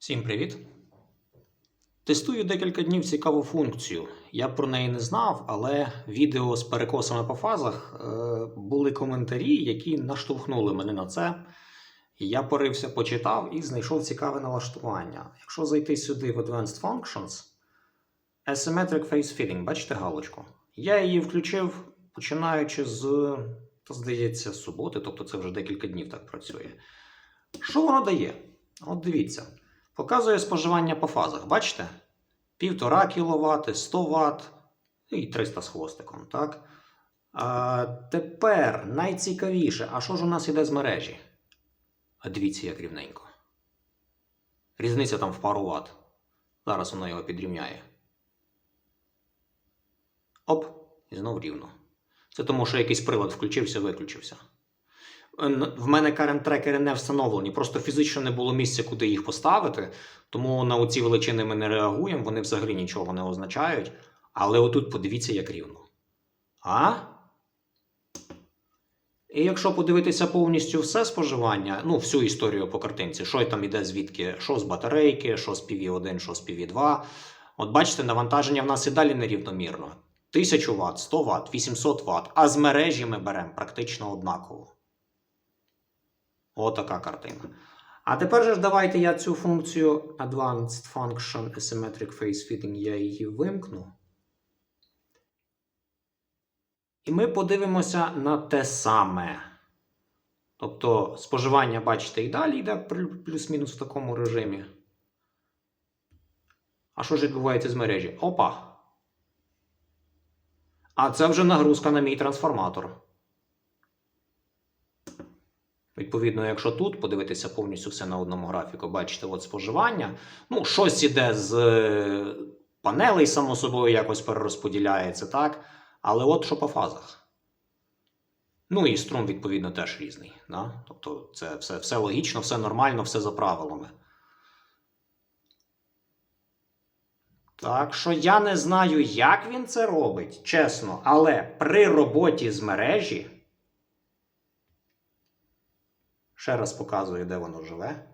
Всім привіт! Тестую декілька днів цікаву функцію. Я про неї не знав, але відео з перекосами по фазах е, були коментарі, які наштовхнули мене на це. Я порився, почитав і знайшов цікаве налаштування. Якщо зайти сюди в Advanced Functions, Asymmetric Phase Feeding, бачите галочку? Я її включив починаючи з, то, здається, суботи, тобто це вже декілька днів так працює. Що воно дає? От дивіться. Показує споживання по фазах. Бачите? 1,5 кВт, 100 Вт і 300 з хвостиком. Так? А, тепер найцікавіше, а що ж у нас іде з мережі? А дивіться, як рівненько. Різниця там в пару Вт. Зараз воно його підрівняє. Оп, і знов рівно. Це тому, що якийсь прилад включився, виключився. Н- В мене current трекери не встановлені, просто фізично не було місця, куди їх поставити. Тому на оці величини ми не реагуємо, вони взагалі нічого не означають. Але отут подивіться, як рівно. А? І якщо подивитися повністю все споживання, ну, всю історію по картинці, що там іде звідки, що з батарейки, що з PV1, що з PV2. От бачите, навантаження в нас і далі нерівномірно. 1000 Вт, 100 Вт, 800 Вт, а з мережі ми беремо практично однаково. Отака картина. А тепер же ж давайте я цю функцію Advanced Function Asymmetric Phase Fitting, я її вимкну. І ми подивимося на те саме. Тобто споживання, бачите, і далі йде плюс-мінус в такому режимі. А що ж відбувається з мережі? Опа! А це вже нагрузка на мій трансформатор. Відповідно, якщо тут подивитися повністю все на одному графіку, бачите, от споживання. Ну, щось іде з е, панелей, само собою, якось перерозподіляється, так? Але от що по фазах. Ну і струм, відповідно, теж різний. Да? Тобто, це все, все логічно, все нормально, все за правилами. Так що я не знаю, як він це робить, чесно, але при роботі з мережі. Ще раз показую, де воно живе.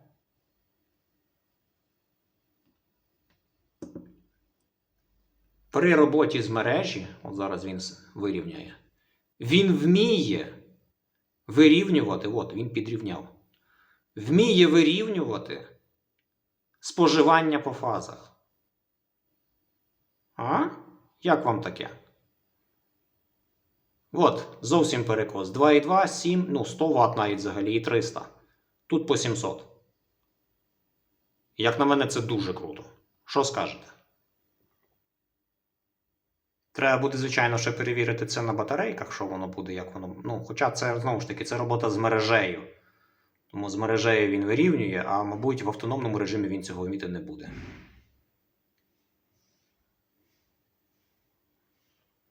При роботі з мережі, от зараз він вирівняє, він вміє вирівнювати, от він підрівняв. Вміє вирівнювати споживання по фазах. А? Як вам таке? От, зовсім перекос. 2,2, 7, ну 100 Вт навіть взагалі і 300. Тут по 700. Як на мене, це дуже круто. Що скажете? Треба буде, звичайно, ще перевірити це на батарейках, що воно буде, як воно. Ну, хоча це знову ж таки це робота з мережею. Тому з мережею він вирівнює, а мабуть, в автономному режимі він цього вміти не буде.